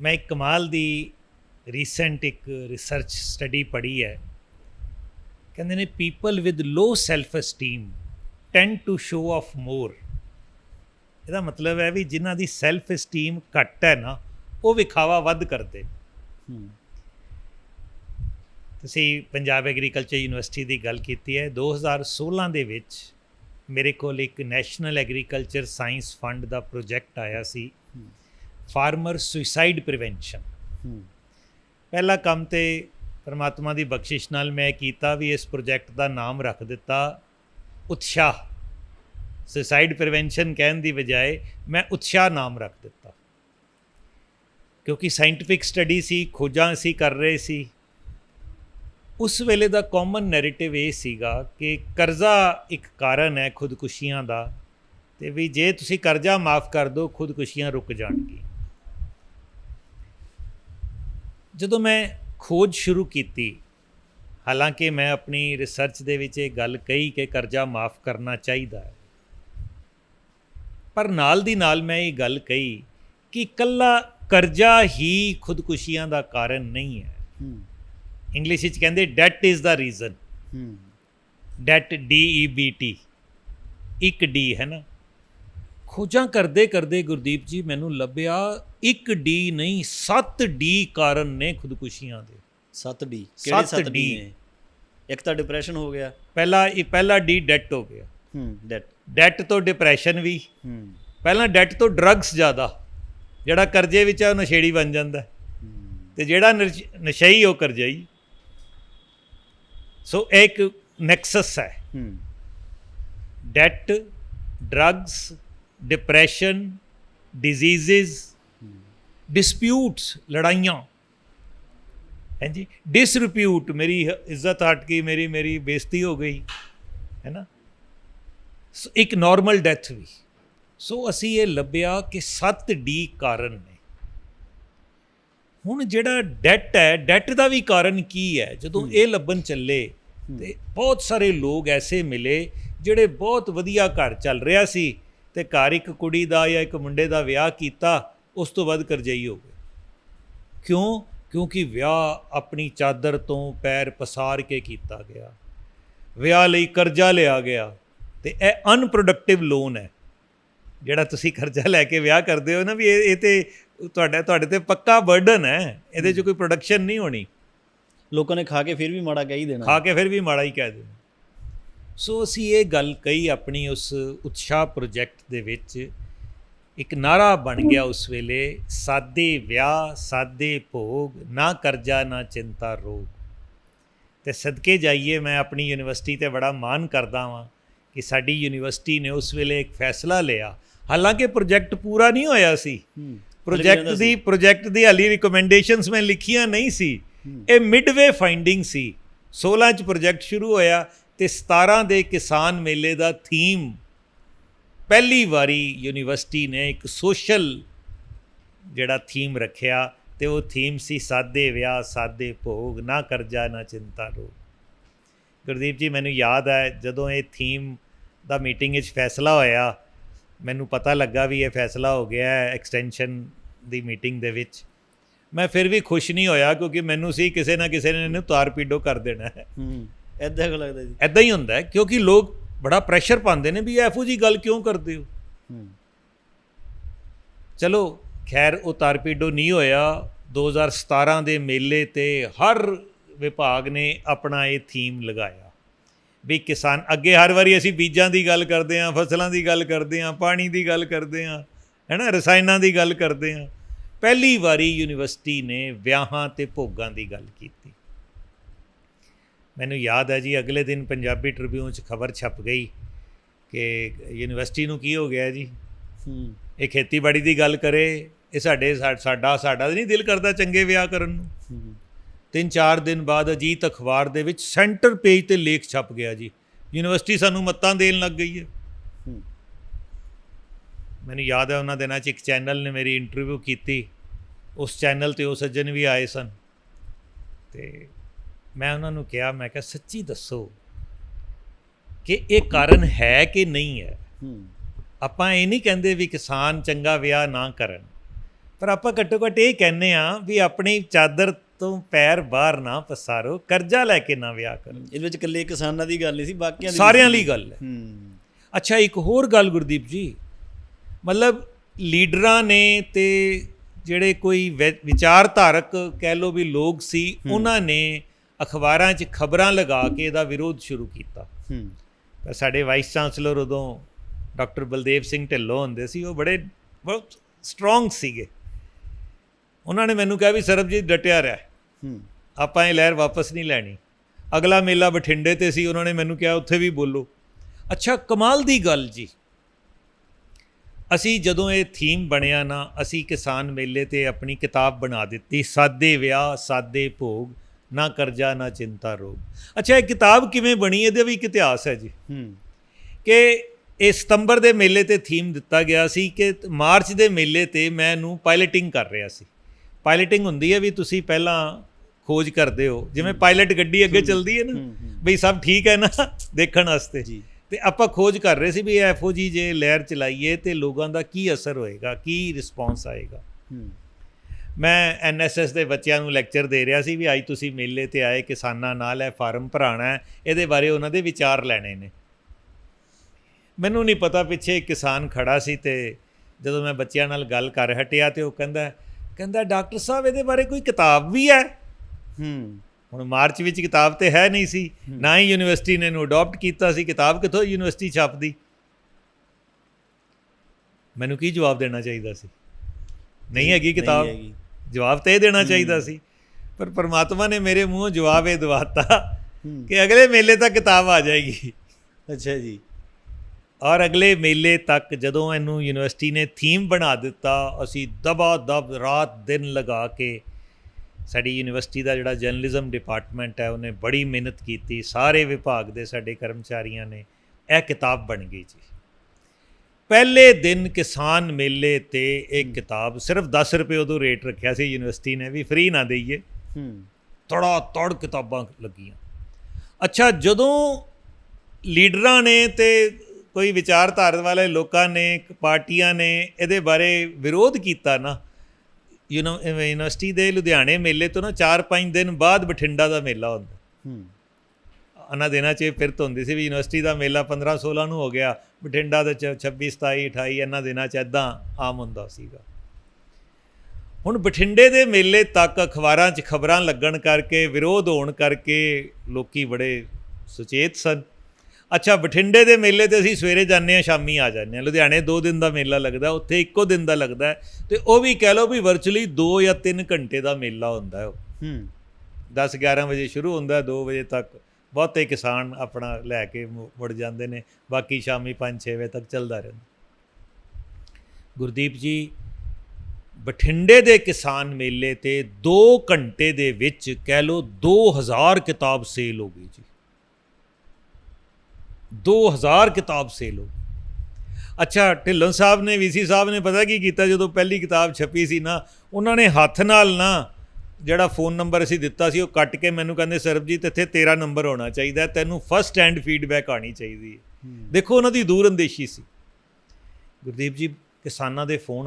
ਮੈਂ ਇੱਕ ਕਮਾਲ ਦੀ ਰੀਸੈਂਟ ਇੱਕ ਰਿਸਰਚ ਸਟੱਡੀ ਪੜ੍ਹੀ ਹੈ। ਕਹਿੰਦੇ ਨੇ people with low self esteem tend to show off more ਇਹਦਾ ਮਤਲਬ ਹੈ ਵੀ ਜਿਨ੍ਹਾਂ ਦੀ ਸੈਲਫ ਐਸਟੀਮ ਘੱਟ ਹੈ ਨਾ ਉਹ ਵਿਖਾਵਾ ਵੱਧ ਕਰਦੇ। ਤੁਸੀਂ ਪੰਜਾਬ ਐਗਰੀਕਲਚਰ ਯੂਨੀਵਰਸਿਟੀ ਦੀ ਗੱਲ ਕੀਤੀ ਹੈ। 2016 ਦੇ ਵਿੱਚ ਮੇਰੇ ਕੋਲ ਇੱਕ ਨੈਸ਼ਨਲ ਐਗਰੀਕਲਚਰ ਸਾਇੰਸ ਫੰਡ ਦਾ ਪ੍ਰੋਜੈਕਟ ਆਇਆ ਸੀ। ਫਾਰਮਰ ਸੁਸਾਈਡ ਪ੍ਰੀਵੈਂਸ਼ਨ ਪਹਿਲਾ ਕੰਮ ਤੇ ਪਰਮਾਤਮਾ ਦੀ ਬਖਸ਼ਿਸ਼ ਨਾਲ ਮੈਂ ਕੀਤਾ ਵੀ ਇਸ ਪ੍ਰੋਜੈਕਟ ਦਾ ਨਾਮ ਰੱਖ ਦਿੱਤਾ ਉਤਸ਼ਾਹ। ਸੁਸਾਈਡ ਪ੍ਰੀਵੈਂਸ਼ਨ ਕਹਿਣ ਦੀ ਬਜਾਏ ਮੈਂ ਉਤਸ਼ਾਹ ਨਾਮ ਰੱਖ ਦਿੱਤਾ। ਕਿਉਂਕਿ ਸਾਇੰਟਿਫਿਕ ਸਟੱਡੀ ਸੀ ਖੋਜਾਂ ਅਸੀਂ ਕਰ ਰਹੇ ਸੀ। ਉਸ ਵੇਲੇ ਦਾ ਕਾਮਨ ਨੈਰੇਟਿਵ ਇਹ ਸੀਗਾ ਕਿ ਕਰਜ਼ਾ ਇੱਕ ਕਾਰਨ ਹੈ ਖੁਦਕੁਸ਼ੀਆਂ ਦਾ ਤੇ ਵੀ ਜੇ ਤੁਸੀਂ ਕਰਜ਼ਾ ਮਾਫ ਕਰ ਦਿਓ ਖੁਦਕੁਸ਼ੀਆਂ ਰੁਕ ਜਾਣਗੀਆਂ। ਜਦੋਂ ਮੈਂ ਖੋਜ ਸ਼ੁਰੂ ਕੀਤੀ ਹਾਲਾਂਕਿ ਮੈਂ ਆਪਣੀ ਰਿਸਰਚ ਦੇ ਵਿੱਚ ਇਹ ਗੱਲ ਕਹੀ ਕਿ ਕਰਜ਼ਾ ਮਾਫ ਕਰਨਾ ਚਾਹੀਦਾ ਹੈ। ਪਰ ਨਾਲ ਦੀ ਨਾਲ ਮੈਂ ਇਹ ਗੱਲ ਕਹੀ ਕਿ ਇਕੱਲਾ ਕਰਜ਼ਾ ਹੀ ਖੁਦਕੁਸ਼ੀਆਂ ਦਾ ਕਾਰਨ ਨਹੀਂ ਹੈ। ਇੰਗਲਿਸ਼ ਵਿੱਚ ਕਹਿੰਦੇ that is the reason that D E B T ਇੱਕ ਡੀ ਹੈ ਨਾ। ਖੋਜਾਂ ਕਰਦੇ ਕਰਦੇ ਗੁਰਦੀਪ ਜੀ ਮੈਨੂੰ ਲੱਭਿਆ ਇੱਕ ਡੀ ਨਹੀਂ 7 ਡੀ ਕਾਰਨ ਨੇ ਖੁਦਕੁਸ਼ੀਆਂ ਦੇ। 7D ਕਿਹੜੇ ਸੱਤ 7D D ਨੇ? ਇੱਕ ਤਾਂ ਡਿਪਰੈਸ਼ਨ ਹੋ ਗਿਆ। ਪਹਿਲਾ ਇਹ ਪਹਿਲਾ ਡੀ ਡੈਟ ਹੋ ਗਿਆ। ਹੂੰ ਡੈਟ ਡੈਟ ਤੋਂ ਡਿਪਰੈਸ਼ਨ ਵੀ। ਹੂੰ। ਪਹਿਲਾਂ ਡੈਟ ਤੋਂ ਡਰੱਗਸ ਜ਼ਿਆਦਾ। ਜਿਹੜਾ ਕਰਜ਼ੇ ਵਿੱਚ ਆ ਉਹ ਨਸ਼ੇੜੀ ਬਣ ਜਾਂਦਾ। ਤੇ ਜਿਹੜਾ ਨਸ਼- ਨਸ਼ਈ ਉਹ ਕਰਜ਼ਾਈ। ਸੋ ਇੱਕ ਨੈਕਸਸ ਹੈ। ਹੂੰ। That drugs depression diseases disputes ਲੜਾਈਆਂ। ਹਾਂਜੀ? ਡਿਸਰਿਪਿਊਟ ਮੇਰੀ ਇੱਜ਼ਤ ਹਟ ਗਈ ਮੇਰੀ ਮੇਰੀ ਬੇਇੱਜ਼ਤੀ ਹੋ ਗਈ ਹੈ ਨਾ? ਸੋ ਇੱਕ ਨਾਰਮਲ ਡੈਥ ਵੀ। ਸੋ ਅਸੀਂ ਇਹ ਲੱਭਿਆ ਕਿ 7 ਡੀ ਕਾਰਨ ਨੇ। ਹੁਣ ਜਿਹੜਾ ਡੈਟ ਹੈ ਡੈਟ ਦਾ ਵੀ ਕਾਰਨ ਕੀ ਹੈ? ਜਦੋਂ ਇਹ ਲੱਭਣ ਚੱਲੇ ਤੇ ਬਹੁਤ ਸਾਰੇ ਲੋਕ ਐਸੇ ਮਿਲੇ ਜਿਹੜੇ ਬਹੁਤ ਵਧੀਆ ਘਰ ਚੱਲ ਰਿਹਾ ਸੀ ਤੇ ਘਰ ਇੱਕ ਕੁੜੀ ਦਾ ਜਾਂ ਇੱਕ ਮੁੰਡੇ ਦਾ ਵਿਆਹ ਕੀਤਾ ਉਸ ਤੋਂ ਬਾਅਦ ਕਰਜ਼ਈ ਹੋ ਗਏ। ਕਿਉਂ? ਕਿਉਂਕਿ ਵਿਆਹ ਆਪਣੀ ਚਾਦਰ ਤੋਂ ਪੈਰ ਪਸਾਰ ਕੇ ਕੀਤਾ ਗਿਆ। ਵਿਆਹ ਲਈ ਕਰਜ਼ਾ ਲਿਆ ਗਿਆ ਤੇ ਇਹ ਅਨਪ੍ਰੋਡਕਟਿਵ ਲੋਨ ਹੈ। ਜਿਹੜਾ ਤੁਸੀਂ ਕਰਜ਼ਾ ਲੈ ਕੇ ਵਿਆਹ ਕਰਦੇ ਹੋ ਨਾ ਵੀ ਇਹ ਇਹ ਤੇ ਤੁਹਾਡਾ ਤੁਹਾਡੇ ਤੇ ਪੱਕਾ ਬਰਡਨ ਹੈ। ਇਹਦੇ 'ਚ ਕੋਈ ਪ੍ਰੋਡਕਸ਼ਨ ਨਹੀਂ ਹੋਣੀ। ਲੋਕਾਂ ਨੇ ਖਾ ਕੇ ਫਿਰ ਵੀ ਮਾੜਾ ਕਹਿ ਹੀ ਦੇਣਾ। ਖਾ ਕੇ ਫਿਰ ਵੀ ਮਾੜਾ ਹੀ ਕਹਿ ਦਿੰਦੇ ਸੋ ਅਸੀਂ ਇਹ ਗੱਲ ਕਹੀ ਆਪਣੀ ਉਸ ਉਤਸ਼ਾਹ ਪ੍ਰੋਜੈਕਟ ਦੇ ਵਿੱਚ ਇੱਕ ਨਾਰਾ ਬਣ ਗਿਆ ਉਸ ਵੇਲੇ ਸਾਦੇ ਵਿਆਹ ਸਾਦੇ ਭੋਗ ਨਾ ਕਰਜ਼ਾ ਨਾ ਚਿੰਤਾ ਰੋਗ। ਤੇ ਸਦਕੇ ਜਾਈਏ ਮੈਂ ਆਪਣੀ ਯੂਨੀਵਰਸਿਟੀ ਤੇ ਬੜਾ ਮਾਣ ਕਰਦਾ ਵਾਂ ਕਿ ਸਾਡੀ ਯੂਨੀਵਰਸਿਟੀ ਨੇ ਉਸ ਵੇਲੇ ਇੱਕ ਫੈਸਲਾ ਲਿਆ। ਹਾਲਾਂਕਿ ਪ੍ਰੋਜੈਕਟ ਪੂਰਾ ਨਹੀਂ ਹੋਇਆ ਸੀ। ਹੂੰ। ਪ੍ਰੋਜੈਕਟ ਦੀ ਪ੍ਰੋਜੈਕਟ ਦੀ ਹਾਲੀ ਰਿਕਮੈਂਡੇਸ਼ਨਸ ਮੈਂ ਲਿਖੀਆਂ ਨਹੀਂ ਸੀ। ਇਹ ਮਿਡਵੇ ਫਾਈਂਡਿੰਗ ਸੀ। 16 ਚ ਪ੍ਰੋਜੈਕਟ ਸ਼ੁਰੂ ਹੋਇਆ। ਤੇ 17 ਦੇ ਕਿਸਾਨ ਮੇਲੇ ਦਾ ਥੀਮ ਪਹਿਲੀ ਵਾਰੀ ਯੂਨੀਵਰਸਿਟੀ ਨੇ ਇੱਕ ਸੋਸ਼ਲ ਜਿਹੜਾ ਥੀਮ ਰੱਖਿਆ ਤੇ ਉਹ ਥੀਮ ਸੀ ਸਾਦੇ ਵਿਆਹ, ਸਾਦੇ ਭੋਗ, ਨਾ ਕਰਜ਼ਾ, ਨਾ ਚਿੰਤਾ, ਰੋਗ। ਗੁਰਦੀਪ ਜੀ, ਮੈਨੂੰ ਯਾਦ ਹੈ ਜਦੋਂ ਇਹ ਥੀਮ ਦਾ ਮੀਟਿੰਗ ਵਿੱਚ ਫੈਸਲਾ ਹੋਇਆ, ਮੈਨੂੰ ਪਤਾ ਲੱਗਾ ਵੀ ਇਹ ਫੈਸਲਾ ਹੋ ਗਿਆ ਹੈ ਐਕਸਟੈਂਸ਼ਨ ਦੀ ਮੀਟਿੰਗ ਦੇ ਵਿੱਚ। ਮੈਂ ਫਿਰ ਵੀ ਖੁਸ਼ ਨਹੀਂ ਹੋਇਆ ਕਿਉਂਕਿ ਮੈਨੂੰ ਸੀ ਕਿਸੇ ਨਾ ਕਿਸੇ ਨੇ ਇਹਨੂੰ ਤਾਰ ਪੀਡੋ ਕਰ ਦੇਣਾ ਹੈ। ਐਦਾਂ ਕੁ ਲੱਗਦਾ ਜੀ? ਐਦਾਂ ਹੀ ਹੁੰਦਾ ਹੈ ਕਿਉਂਕਿ ਲੋਕ ਬੜਾ ਪ੍ਰੈਸ਼ਰ ਪਾਉਂਦੇ ਨੇ ਵੀ ਇਹੋ ਜੀ ਗੱਲ ਕਿਉਂ ਕਰਦੇ ਹੋ? ਚਲੋ ਖੈਰ ਉਹ ਤਾਰਪੀਡੋ ਨਹੀਂ ਹੋਇਆ। 2017 ਦੇ ਮੇਲੇ ਤੇ ਹਰ ਵਿਭਾਗ ਨੇ ਆਪਣਾ ਇਹ ਥੀਮ ਲਗਾਇਆ। ਵੀ ਕਿਸਾਨ ਅੱਗੇ ਹਰ ਵਾਰੀ ਅਸੀਂ ਬੀਜਾਂ ਦੀ ਗੱਲ ਕਰਦੇ ਹਾਂ ਫਸਲਾਂ ਦੀ ਗੱਲ ਕਰਦੇ ਹਾਂ ਪਾਣੀ ਦੀ ਗੱਲ ਕਰਦੇ ਹਾਂ ਹੈਨਾ ਰਸਾਇਣਾਂ ਦੀ ਗੱਲ ਕਰਦੇ ਹਾਂ। ਪਹਿਲੀ ਵਾਰੀ ਯੂਨੀਵਰਸਿਟੀ ਨੇ ਵਿਆਹਾਂ ਤੇ ਭੋਗਾਂ ਦੀ ਗੱਲ ਕੀਤੀ। ਮੈਨੂੰ ਯਾਦ ਹੈ ਜੀ ਅਗਲੇ ਦਿਨ ਪੰਜਾਬੀ ਟ੍ਰਿਬਿਊਨ 'ਚ ਖਬਰ ਛਪ ਗਈ ਕਿ ਯੂਨੀਵਰਸਿਟੀ ਨੂੰ ਕੀ ਹੋ ਗਿਆ ਜੀ? ਹੂੰ। ਇਹ ਖੇਤੀਬਾੜੀ ਦੀ ਗੱਲ ਕਰੇ ਇਹ ਸਾਡੇ ਸਾਡਾ ਸਾਡਾ ਨਹੀਂ ਦਿਲ ਕਰਦਾ ਚੰਗੇ ਵਿਆਹ ਕਰਨ ਨੂੰ। ਤਿੰਨ ਚਾਰ ਦਿਨ ਬਾਅਦ ਅਜੀਤ ਅਖਬਾਰ ਦੇ ਵਿੱਚ ਸੈਂਟਰ ਪੇਜ ਤੇ ਲੇਖ ਛਪ ਗਿਆ ਜੀ। ਯੂਨੀਵਰਸਿਟੀ ਸਾਨੂੰ ਮੱਤਾਂ ਦੇਣ ਲੱਗ ਗਈ ਹੈ। ਹੂੰ। ਮੈਨੂੰ ਯਾਦ ਹੈ ਉਹਨਾਂ ਦਿਨਾਂ 'ਚ ਇੱਕ ਚੈਨਲ ਨੇ ਮੇਰੀ ਇੰਟਰਵਿਊ ਕੀਤੀ। ਉਸ ਚੈਨਲ ਤੇ ਉਹ ਸੱਜਣ ਵੀ ਆਏ ਸਨ। ਤੇ ਮੈਂ ਉਹਨਾਂ ਨੂੰ ਕਿਹਾ ਮੈਂ ਕਿਹਾ ਸੱਚੀ ਦੱਸੋ ਕਿ ਇਹ ਕਾਰਨ ਹੈ ਕਿ ਨਹੀਂ ਹੈ? ਹੂੰ। ਆਪਾਂ ਇਹ ਨਹੀਂ ਕਹਿੰਦੇ ਵੀ ਕਿਸਾਨ ਚੰਗਾ ਵਿਆਹ ਨਾ ਕਰਨ ਪਰ ਆਪਾਂ ਘੱਟੋ ਘੱਟ ਇਹ ਕਹਿੰਨੇ ਆ ਵੀ ਆਪਣੀ ਚਾਦਰ ਤੋਂ ਪੈਰ ਬਾਹਰ ਨਾ ਪਸਾਰੋ ਕਰਜ਼ਾ ਲੈ ਕੇ ਨਾ ਵਿਆਹ ਕਰੋ। ਇਹਦੇ ਵਿੱਚ ਇਕੱਲੇ ਕਿਸਾਨਾਂ ਦੀ ਗੱਲ ਨਹੀਂ ਸੀ ਬਾਕੀਆਂ ਦੀ ਸਾਰਿਆਂ। ਲਈ ਗੱਲ ਹੈ। ਹੂੰ। ਅੱਛਾ ਇੱਕ ਹੋਰ ਗੱਲ ਗੁਰਦੀਪ ਜੀ ਮਤਲਬ ਲੀਡਰਾਂ ਨੇ ਤੇ ਜਿਹੜੇ ਕੋਈ ਵਿਚਾਰਧਾਰਕ ਕਹਿ ਲੋ ਵੀ ਲੋਕ ਸੀ ਉਹਨਾਂ ਨੇ ਅਖਬਾਰਾਂ 'ਚ ਖਬਰਾਂ ਲਗਾ ਕੇ ਇਹਦਾ ਵਿਰੋਧ ਸ਼ੁਰੂ ਕੀਤਾ। ਹੂੰ। ਪਰ ਸਾਡੇ ਵਾਈਸ ਚਾਂਸਲਰ ਉਦੋਂ ਡਾਕਟਰ ਬਲਦੇਵ ਸਿੰਘ ਢਿੱਲੋਂ ਹੁੰਦੇ ਸੀ ਉਹ ਬੜੇ ਬਹੁਤ ਸਟਰੋਂਗ ਸੀਗੇ। ਉਹਨਾਂ ਨੇ ਮੈਨੂੰ ਕਿਹਾ ਵੀ ਸਰਬਜੀਤ ਡਟਿਆ ਰਹਿ। ਹੂੰ। ਆਪਾਂ ਇਹ ਲਹਿਰ ਵਾਪਸ ਨਹੀਂ ਲੈਣੀ। ਅਗਲਾ ਮੇਲਾ ਬਠਿੰਡੇ ਤੇ ਸੀ ਉਹਨਾਂ ਨੇ ਮੈਨੂੰ ਕਿਹਾ ਉੱਥੇ ਵੀ ਬੋਲੋ। ਅੱਛਾ ਕਮਾਲ ਦੀ ਗੱਲ ਜੀ। ਅਸੀਂ ਜਦੋਂ ਇਹ ਥੀਮ ਬਣਿਆ ਨਾ ਅਸੀਂ ਕਿਸਾਨ ਮੇਲੇ ਤੇ ਆਪਣੀ ਕਿਤਾਬ ਬਣਾ ਦਿੱਤੀ ਸਾਦੇ ਵਿਆਹ ਸਾਦੇ ਭੋਗ। ਨਾ ਕਰਜ਼ਾ ਨਾ ਚਿੰਤਾ ਰੋਗ। ਅੱਛਾ ਇਹ ਕਿਤਾਬ ਕਿਵੇਂ ਬਣੀ? ਇਹਦੇ ਵੀ ਇੱਕ ਇਤਿਹਾਸ ਹੈ ਜੀ। ਹੂੰ। ਕਿ ਇਹ ਸਤੰਬਰ ਦੇ ਮੇਲੇ ਤੇ ਥੀਮ ਦਿੱਤਾ ਗਿਆ ਸੀ ਕਿ ਮਾਰਚ ਦੇ ਮੇਲੇ ਤੇ ਮੈਂ ਇਹਨੂੰ ਪਾਇਲਟਿੰਗ ਕਰ ਰਿਹਾ ਸੀ। ਪਾਇਲਟਿੰਗ ਹੁੰਦੀ ਹੈ ਵੀ ਤੁਸੀਂ ਪਹਿਲਾਂ ਖੋਜ ਕਰਦੇ ਹੋ। ਜਿਵੇਂ ਪਾਇਲਟ ਗੱਡੀ ਅੱਗੇ ਚੱਲਦੀ ਹੈ ਨਾ। ਬਈ ਸਭ ਠੀਕ ਹੈ ਨਾ ਦੇਖਣ ਵਾਸਤੇ। ਜੀ। ਤੇ ਆਪਾਂ ਖੋਜ ਕਰ ਰਹੇ ਸੀ ਵੀ ਐਫਓ ਜੀ ਜੇ ਲਹਿਰ ਚਲਾਈਏ ਤੇ ਲੋਕਾਂ ਦਾ ਕੀ ਅਸਰ ਹੋਏਗਾ ਕੀ ਰਿਸਪੌਂਸ ਆਏਗਾ। ਹੂੰ। ਮੈਂ ਐਨਐਸਐਸ ਦੇ ਬੱਚਿਆਂ ਨੂੰ ਲੈਕਚਰ ਦੇ ਰਿਹਾ ਸੀ ਵੀ ਅੱਜ ਤੁਸੀਂ ਮੇਲੇ ਤੇ ਆਏ ਕਿਸਾਨਾਂ ਨਾਲ ਇਹ ਫਾਰਮ ਭਰਾਣਾ ਹੈ ਇਹਦੇ ਬਾਰੇ ਉਹਨਾਂ ਦੇ ਵਿਚਾਰ ਲੈਣੇ ਨੇ। ਮੈਨੂੰ ਨਹੀਂ ਪਤਾ ਪਿੱਛੇ ਕਿਸਾਨ ਖੜਾ ਸੀ ਤੇ ਜਦੋਂ ਮੈਂ ਬੱਚਿਆਂ ਨਾਲ ਗੱਲ ਕਰ ਹਟਿਆ ਤੇ ਉਹ ਕਹਿੰਦਾ ਕਹਿੰਦਾ ਡਾਕਟਰ ਸਾਹਿਬ ਇਹਦੇ ਬਾਰੇ ਕੋਈ ਕਿਤਾਬ ਵੀ ਹੈ? ਹੂੰ। ਹੁਣ ਮਾਰਚ ਵਿੱਚ ਕਿਤਾਬ ਤੇ ਹੈ ਨਹੀਂ ਸੀ ਨਾ ਹੀ ਯੂਨੀਵਰਸਿਟੀ ਨੇ ਇਹਨੂੰ ਅਡਾਪਟ ਕੀਤਾ ਸੀ ਕਿਤਾਬ ਕਿੱਥੋਂ ਯੂਨੀਵਰਸਿਟੀ ਛਾਪਦੀ? ਮੈਨੂੰ ਕੀ ਜਵਾਬ ਦੇਣਾ ਚਾਹੀਦਾ ਸੀ? ਨਹੀਂ ਹੈਗੀ ਕਿਤਾਬ? ਨਹੀਂ ਹੈਗੀ। ਜਵਾਬ ਤੇ ਦੇਣਾ ਚਾਹੀਦਾ ਸੀ। ਪਰ ਪਰਮਾਤਮਾ ਨੇ ਮੇਰੇ ਮੂੰਹੋਂ ਜਵਾਬ ਇਹ ਦਵਾਤਾ ਕਿ ਅਗਲੇ ਮੇਲੇ ਤੱਕ ਕਿਤਾਬ ਆ ਜਾਏਗੀ। ਅੱਛਾ ਜੀ। ਔਰ ਅਗਲੇ ਮੇਲੇ ਤੱਕ ਜਦੋਂ ਇਹਨੂੰ ਯੂਨੀਵਰਸਿਟੀ ਨੇ ਥੀਮ ਬਣਾ ਦਿੱਤਾ ਅਸੀਂ ਦਬਾ ਦਬ ਰਾਤ ਦਿਨ ਲਗਾ ਕੇ ਸਾਡੀ ਯੂਨੀਵਰਸਿਟੀ ਦਾ ਜਿਹੜਾ ਜਰਨਲਿਜ਼ਮ ਡਿਪਾਰਟਮੈਂਟ ਹੈ ਉਹਨੇ ਬੜੀ ਮਿਹਨਤ ਕੀਤੀ ਸਾਰੇ ਵਿਭਾਗ ਦੇ ਸਾਡੇ ਕਰਮਚਾਰੀਆਂ ਨੇ ਇਹ ਕਿਤਾਬ ਬਣ ਗਈ ਜੀ। ਪਹਿਲੇ ਦਿਨ ਕਿਸਾਨ ਮੇਲੇ ਤੇ ਇਹ ਕਿਤਾਬ ਸਿਰਫ 10 ਰੁਪਏ ਉਦੋਂ ਰੇਟ ਰੱਖਿਆ ਸੀ ਯੂਨੀਵਰਸਿਟੀ ਨੇ ਵੀ ਫ੍ਰੀ ਨਾ ਦਈਏ। ਹੂੰ। ਤੜਾ ਤੜ ਕਿਤਾਬਾਂ ਲੱਗੀਆਂ। ਅੱਛਾ ਜਦੋਂ ਲੀਡਰਾਂ ਨੇ ਤੇ ਕੋਈ ਵਿਚਾਰਧਾਰਾ ਵਾਲੇ ਲੋਕਾਂ ਨੇ ਪਾਰਟੀਆਂ ਨੇ ਇਹਦੇ ਬਾਰੇ ਵਿਰੋਧ ਕੀਤਾ ਨਾ ਯੂਨੋ ਯੂਨੀਵਰਸਿਟੀ ਦੇ ਲੁਧਿਆਣੇ ਮੇਲੇ ਤੋਂ ਨਾ 4-5 ਦਿਨ ਬਾਅਦ ਬਠਿੰਡਾ ਦਾ ਮੇਲਾ ਹੁੰਦਾ। ਹੂੰ। ਉਹਨਾਂ ਦਿਨਾਂ 'ਚ ਫਿਰਤ ਹੁੰਦੀ ਸੀ ਵੀ ਯੂਨੀਵਰਸਿਟੀ ਦਾ ਮੇਲਾ 15-16 ਨੂੰ ਹੋ ਗਿਆ ਬਠਿੰਡਾ ਦਾ 26 27 28 ਇਹਨਾਂ ਦਿਨਾਂ 'ਚ ਐਦਾਂ ਆਮ ਹੁੰਦਾ ਸੀਗਾ। ਹੁਣ ਬਠਿੰਡੇ ਦੇ ਮੇਲੇ ਤੱਕ ਅਖਬਾਰਾਂ 'ਚ ਖਬਰਾਂ ਲੱਗਣ ਕਰਕੇ ਵਿਰੋਧ ਹੋਣ ਕਰਕੇ ਲੋਕੀ ਬੜੇ ਸੁਚੇਤ ਸਨ। ਅੱਛਾ ਬਠਿੰਡੇ ਦੇ ਮੇਲੇ ਤੇ ਅਸੀਂ ਸਵੇਰੇ ਜਾਂਦੇ ਹਾਂ ਸ਼ਾਮੀ ਆ ਜਾਂਦੇ ਹਾਂ। ਲੁਧਿਆਣੇ 2 ਦਿਨ ਦਾ ਮੇਲਾ ਲੱਗਦਾ ਉੱਥੇ ਇੱਕੋ ਦਿਨ ਦਾ ਲੱਗਦਾ ਤੇ ਉਹ ਵੀ ਕਹਿ ਲਓ ਵੀ ਵਰਚੁਅਲੀ 2 ਜਾਂ 3 ਘੰਟੇ ਦਾ ਮੇਲਾ ਹੁੰਦਾ ਉਹ। ਹੂੰ। 10 11 ਵਜੇ ਸ਼ੁਰੂ ਹੁੰਦਾ 2 ਵਜੇ ਤੱਕ। ਬਹੁਤੇ ਕਿਸਾਨ ਆਪਣਾ ਲੈ ਕੇ ਮੁੜ ਜਾਂਦੇ ਨੇ, ਬਾਕੀ ਸ਼ਾਮੀ 5-6 ਵਜੇ ਤੱਕ ਚੱਲਦਾ ਰਹਿੰਦਾ। ਗੁਰਦੀਪ ਜੀ, ਬਠਿੰਡੇ ਦੇ ਕਿਸਾਨ ਮੇਲੇ ਤੇ 2 ਘੰਟੇ ਦੇ ਵਿੱਚ ਕਹਿ ਲਓ 2000 ਕਿਤਾਬ ਸੇਲ ਹੋ ਗਈ ਜੀ। 2000 ਕਿਤਾਬ ਸੇਲ ਹੋ ਗਈ। ਅੱਛਾ, ਢਿੱਲੋਂ ਸਾਹਿਬ ਨੇ ਵੀਸੀ ਸਾਹਿਬ ਨੇ ਪਤਾ ਕੀ ਕੀਤਾ? ਜਦੋਂ ਪਹਿਲੀ ਕਿਤਾਬ ਛਪੀ ਸੀ ਨਾ, ਉਹਨਾਂ ਨੇ ਹੱਥ ਨਾਲ ਨਾ ਜਿਹੜਾ ਫੋਨ ਨੰਬਰ ਅਸੀਂ ਦਿੱਤਾ ਸੀ ਉਹ ਕੱਟ ਕੇ ਮੈਨੂੰ ਕਹਿੰਦੇ ਸਰਬਜੀਤ ਇੱਥੇ ਤੇਰਾ ਨੰਬਰ ਹੋਣਾ ਚਾਹੀਦਾ ਤੈਨੂੰ ਫਸਟ ਹੈਂਡ ਫੀਡਬੈਕ ਆਣੀ ਚਾਹੀਦੀ ਹੈ। ਦੇਖੋ ਉਹਨਾਂ ਦੀ ਦੂਰ ਅੰਦੇਸ਼ੀ ਸੀ। ਗੁਰਦੀਪ ਜੀ ਕਿਸਾਨਾਂ ਦੇ ਫੋਨ